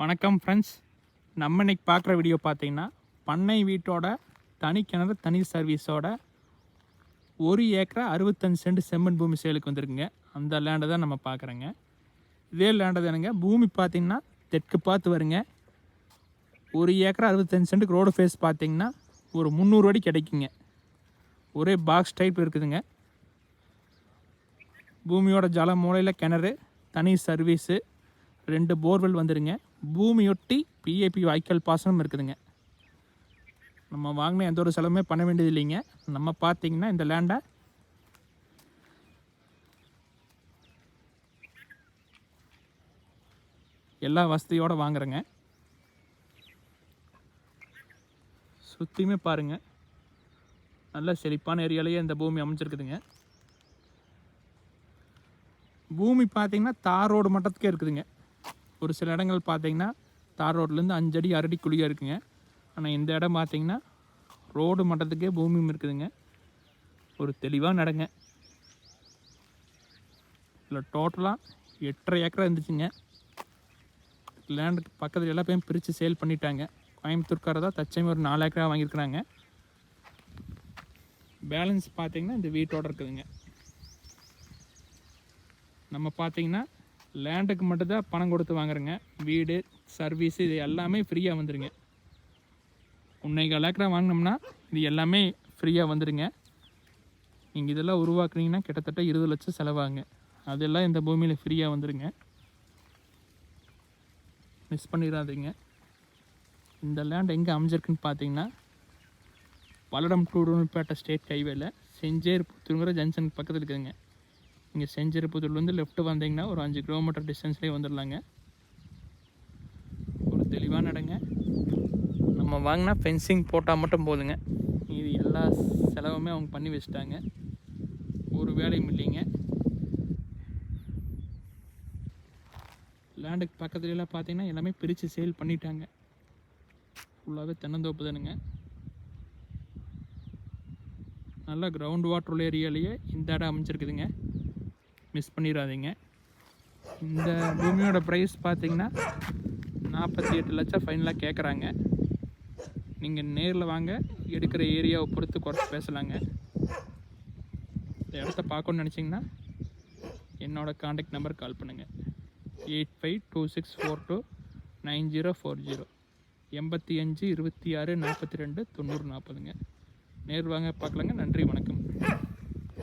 வணக்கம் ஃப்ரெண்ட்ஸ் நம்ம இன்னைக்கு பார்க்குற வீடியோ பார்த்தீங்கன்னா பண்ணை வீட்டோட தனி கிணறு தனி சர்வீஸோட ஒரு ஏக்கரா அறுபத்தஞ்சு சென்ட் செம்மண் பூமி சேலுக்கு வந்திருக்குங்க. அந்த லேண்டை தான் நம்ம பார்க்குறோங்க. இதே லேண்டை தானுங்க பூமி பார்த்தீங்கன்னா தெற்கு பார்த்து வருங்க. ஒரு ஏக்கரா அறுபத்தஞ்சு சென்ட்டுக்கு ரோடு ஃபேஸ் பார்த்திங்கன்னா ஒரு முந்நூறு அடி கிடைக்குங்க. ஒரே பாக்ஸ் டைப் இருக்குதுங்க. பூமியோட ஜல மூலையில் கிணறு தனி சர்வீஸு ரெண்டு போர்வெல் வந்துருங்க. பூமியொட்டி பிஏபி வாய்க்கால் பாசனம் இருக்குதுங்க. நம்ம வாங்கின எந்த ஒரு செலவுமே பண்ண வேண்டியது இல்லைங்க நம்ம பார்த்தீங்கன்னா இந்த லேண்டை எல்லா வசதியோடு வாங்குறேங்க. சுற்றியுமே பாருங்கள் நல்ல செழிப்பான ஏரியாலேயே இந்த பூமி அமைஞ்சிருக்குதுங்க. பூமி பார்த்தீங்கன்னா தார் ரோடு மட்டத்துக்கே இருக்குதுங்க. ஒரு சில இடங்கள் பார்த்தீங்கன்னா தார் ரோட்லேருந்து அஞ்சு அடி குழியாக இருக்குங்க. ஆனால் இந்த இடம் பார்த்தீங்கன்னா ரோடு மட்டத்துக்கே பூமியும் இருக்குதுங்க. ஒரு தெளிவாக நடங்க. இதில் டோட்டலாக எட்டரை ஏக்கரா இருந்துச்சுங்க. லேண்டுக்கு பக்கத்தில் எல்லா பேரும் பிரித்து சேல் பண்ணிட்டாங்க. கோயம்புத்தூர்காரர் தான் தச்சமே ஒரு நாலு ஏக்கரா வாங்கியிருக்கிறாங்க. பேலன்ஸ் பார்த்திங்கன்னா இந்த வீட்டோட இருக்குதுங்க. நம்ம பார்த்திங்கன்னா லேண்டுக்கு மட்டும்தான் பணம் கொடுத்து வாங்குறேங்க. வீடு சர்வீஸ் இது எல்லாமே ஃப்ரீயாக வந்துடுங்க உன்னைக்கு ஏக்கரா வாங்கினோம்னா இது எல்லாமே ஃப்ரீயாக வந்துடுங்க நீங்கள் இதெல்லாம் உருவாக்குனீங்கன்னா கிட்டத்தட்ட இருபது லட்சம் செலவாகுங்க. அதெல்லாம் இந்த பூமியில் ஃப்ரீயாக வந்துடுங்க மிஸ் பண்ணிடாதீங்க. இந்த லேண்ட் எங்கே அமைஞ்சிருக்குன்னு பார்த்தீங்கன்னா பல்லடம் டூடுப்பேட்டை ஸ்டேட் ஹைவேல செஞ்சேர் புத்தூருங்கிற ஜங்ஷனுக்கு பக்கத்தில் இருக்குதுங்க. இங்கே செஞ்சிருப்புத்தூர்லேருந்து லெஃப்ட் வந்தீங்கன்னா ஒரு அஞ்சு கிலோமீட்டர் டிஸ்டன்ஸ்லேயே வந்துடலாங்க ஒரு தெளிவான இடங்க. நம்ம வாங்கினா ஃபென்சிங் போட்டால் மட்டும் போதுங்க. இது எல்லா செலவுமே அவங்க பண்ணி வச்சுட்டாங்க. ஒரு வேலையும் இல்லைங்க. லேண்டுக்கு பக்கத்துலலாம் பார்த்தீங்கன்னா எல்லாமே பிரித்து சேல் பண்ணிட்டாங்க. ஃபுல்லாகவே தென்னந்தோப்பு தானுங்க. நல்லா கிரவுண்ட் வாட்டர் உள்ள ஏரியாலேயே இந்த இடம் அமைஞ்சிருக்குதுங்க. மிஸ் பண்ணிடாதீங்க இந்த பூமியோட ப்ரைஸ் பார்த்தீங்கன்னா நாற்பத்தி எட்டு லட்சம் ஃபைனலாக கேட்குறாங்க நீங்கள் நேரில் வாங்க எடுக்கிற ஏரியாவை பொறுத்து குறைச்சி பேசலாங்க. இந்த இடத்த பார்க்கணுன்னு நினச்சிங்கன்னா என்னோடய காண்டாக்ட் நம்பர் கால் பண்ணுங்கள் eight five two six four two nine zero four zero எண்பத்தி அஞ்சு இருபத்தி ஆறு நாற்பத்தி ரெண்டு தொண்ணூறு நாற்பதுங்க. நேர் வாங்க பார்க்கலாங்க. நன்றி வணக்கம்.